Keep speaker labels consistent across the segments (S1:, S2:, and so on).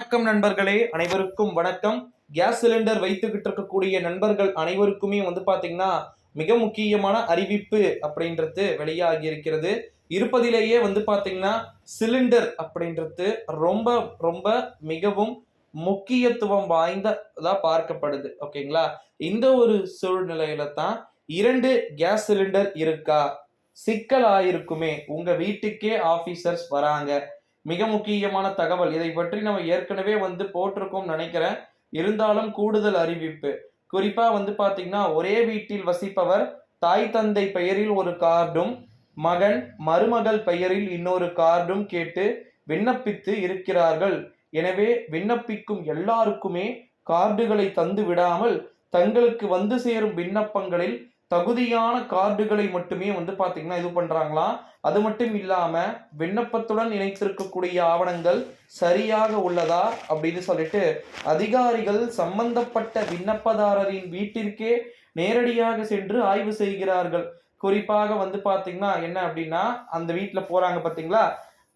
S1: வணக்கம் நண்பர்களே அனைவருக்கும் வணக்கம். கேஸ் சிலிண்டர் வைத்துக்கிட்டு இருக்கக்கூடிய நண்பர்கள் அனைவருக்குமே வந்து பார்த்தீங்கன்னா மிக முக்கியமான அறிவிப்பு அப்படின்றது வெளியாகி இருக்கிறது. இருப்பதிலேயே வந்து பார்த்தீங்கன்னா சிலிண்டர் அப்படின்றது ரொம்ப ரொம்ப மிகவும் முக்கியத்துவம் வாய்ந்ததாக பார்க்கப்படுது. ஓகேங்களா? இந்த ஒரு சூழ்நிலையில தான் இரண்டு கேஸ் சிலிண்டர் இருக்கா? சிக்கல் ஆயிருக்குமே உங்க வீட்டுக்கே ஆபீசர்ஸ் வராங்க. மிக முக்கியமான தகவல். இதை பற்றி நம்ம ஏற்கனவே வந்து போட்டிருக்கோம் நினைக்கிறேன். இருந்தாலும் கூடுதல் அறிவிப்பு. குறிப்பா வந்து பாத்தீங்கன்னா ஒரே வீட்டில் வசிப்பவர் தாய் தந்தை பெயரில் ஒரு கார்டும் மகன் மருமகள் பெயரில் இன்னொரு கார்டும் கேட்டு விண்ணப்பித்து இருக்கிறார்கள். எனவே விண்ணப்பிக்கும் எல்லாருக்குமே கார்டுகளை தந்து விடாமல் தங்களுக்கு வந்து சேரும் விண்ணப்பங்களில் தகுதியான கார்டுகளை மட்டுமே வந்து பார்த்தீங்கன்னா இது பண்ணுறாங்களா அது மட்டும் இல்லாமல் விண்ணப்பத்துடன் இணைத்திருக்கக்கூடிய ஆவணங்கள் சரியாக உள்ளதா அப்படின்னு சொல்லிட்டு அதிகாரிகள் சம்பந்தப்பட்ட விண்ணப்பதாரரின் வீட்டிற்கே நேரடியாக சென்று ஆய்வு செய்கிறார்கள். குறிப்பாக வந்து பார்த்தீங்கன்னா என்ன அப்படின்னா அந்த வீட்டில் போகிறாங்க பார்த்தீங்களா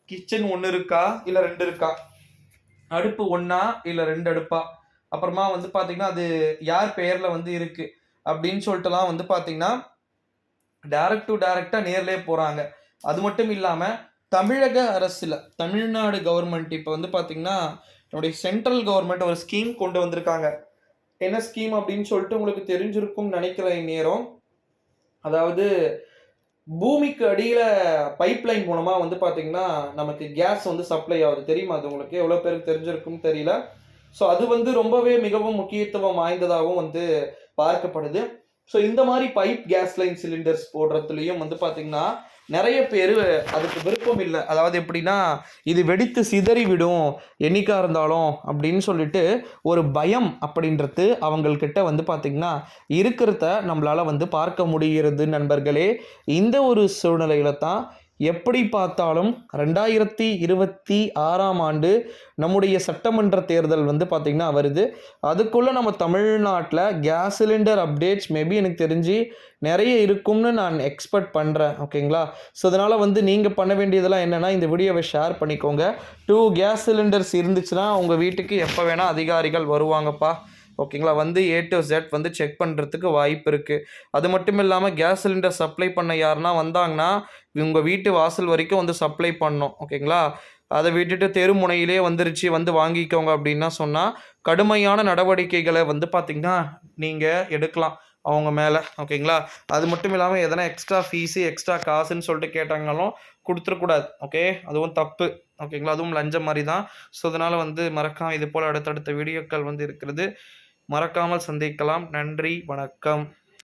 S1: கிச்சன் ஒன்று இருக்கா? இல்லை ரெண்டு இருக்கா? அடுப்பு ஒன்றா இல்லை ரெண்டு அடுப்பா? அப்புறமா வந்து பார்த்தீங்கன்னா அது யார் பெயரில் வந்து இருக்குது அப்படின்னு சொல்லிட்டுலாம் வந்து பார்த்தீங்கன்னா டேரக்ட் டு டேரக்டாக நேர்லேயே போகிறாங்க அது மட்டும் இல்லாமல் தமிழக அரசில் தமிழ்நாடு கவர்மெண்ட் இப்போ வந்து பார்த்திங்கன்னா நம்முடைய சென்ட்ரல் கவர்மெண்ட் ஒரு ஸ்கீம் கொண்டு வந்திருக்காங்க. என்ன ஸ்கீம் அப்படின்னு சொல்லிட்டு உங்களுக்கு தெரிஞ்சிருக்கும் நினைக்கிற நேரம் அதாவது பூமிக்கு அடியில் பைப் லைன் வந்து பார்த்திங்கன்னா நமக்கு கேஸ் வந்து சப்ளை ஆகுது. தெரியுமா அது உங்களுக்கு? எவ்வளோ பேருக்கு தெரிஞ்சிருக்கும்னு தெரியல. ஸோ அது வந்து ரொம்பவே மிகவும் முக்கியத்துவம் வாய்ந்ததாகவும் வந்து பார்க்கப்படுது. ஸோ இந்த மாதிரி பைப் கேஸ் லைன் சிலிண்டர்ஸ் போடுறதுலையும் வந்து பார்த்தீங்கன்னா நிறைய பேர் அதுக்கு விருப்பம் இல்லை. அதாவது எப்படின்னா இது வெடித்து சிதறி விடும் என்னைக்கா இருந்தாலும் அப்படின்னு சொல்லிட்டு ஒரு பயம் அப்படின்றது அவங்கக்கிட்ட வந்து பார்த்திங்கன்னா இருக்கிறத நம்மளால் வந்து பார்க்க முடிகிறது நண்பர்களே. இந்த ஒரு சூழ்நிலையில தான் எப்படி பார்த்தாலும் ரெண்டாயிரத்தி இருபத்தி ஆறாம் ஆண்டு நம்முடைய சட்டமன்ற தேர்தல் வந்து பார்த்திங்கன்னா வருது. அதுக்குள்ளே நம்ம தமிழ்நாட்டில் கேஸ் சிலிண்டர் அப்டேட்ஸ் மேபி எனக்கு தெரிஞ்சு நிறைய இருக்கும்னு நான் எக்ஸ்பெக்ட் பண்ணுறேன் ஓகேங்களா? ஸோ அதனால் வந்து நீங்கள் பண்ண வேண்டியதெல்லாம் என்னென்னா இந்த வீடியோவை ஷேர் பண்ணிக்கோங்க. டூ கேஸ் சிலிண்டர்ஸ் இருந்துச்சுன்னா உங்கள் வீட்டுக்கு எப்போ வேணால் அதிகாரிகள் வருவாங்கப்பா. ஓகேங்களா? வந்து ஏ டு ஜெட் வந்து செக் பண்ணுறதுக்கு வாய்ப்பு இருக்குது அது மட்டும் இல்லாமல் கேஸ் சிலிண்டர் சப்ளை பண்ண யாருன்னா வந்தாங்கன்னா உங்கள் வீட்டு வாசல் வரைக்கும் வந்து சப்ளை பண்ணோம். ஓகேங்களா? அதை விட்டுட்டு தெருமுனையிலே வந்துருச்சு வந்து வாங்கிக்கோங்க அப்படின்னா சொன்னால் கடுமையான நடவடிக்கைகளை வந்து பார்த்திங்கன்னா நீங்கள் எடுக்கலாம். அவங்க மேலே ஓகேங்களா அது மட்டும் இல்லாமல் எதனா எக்ஸ்ட்ரா ஃபீஸு எக்ஸ்ட்ரா காசுன்னு சொல்லிட்டு கேட்டாங்கனாலும் கொடுத்துடக்கூடாது ஓகே அதுவும் தப்பு ஓகேங்களா அதுவும் லஞ்சம் மாதிரி தான் ஸோ அதனால் வந்து மறக்காம இது போல் அடுத்தடுத்த வீடியோக்கள் வந்து இருக்கிறது மறக்காமல் சந்திக்கலாம். நன்றி வணக்கம்.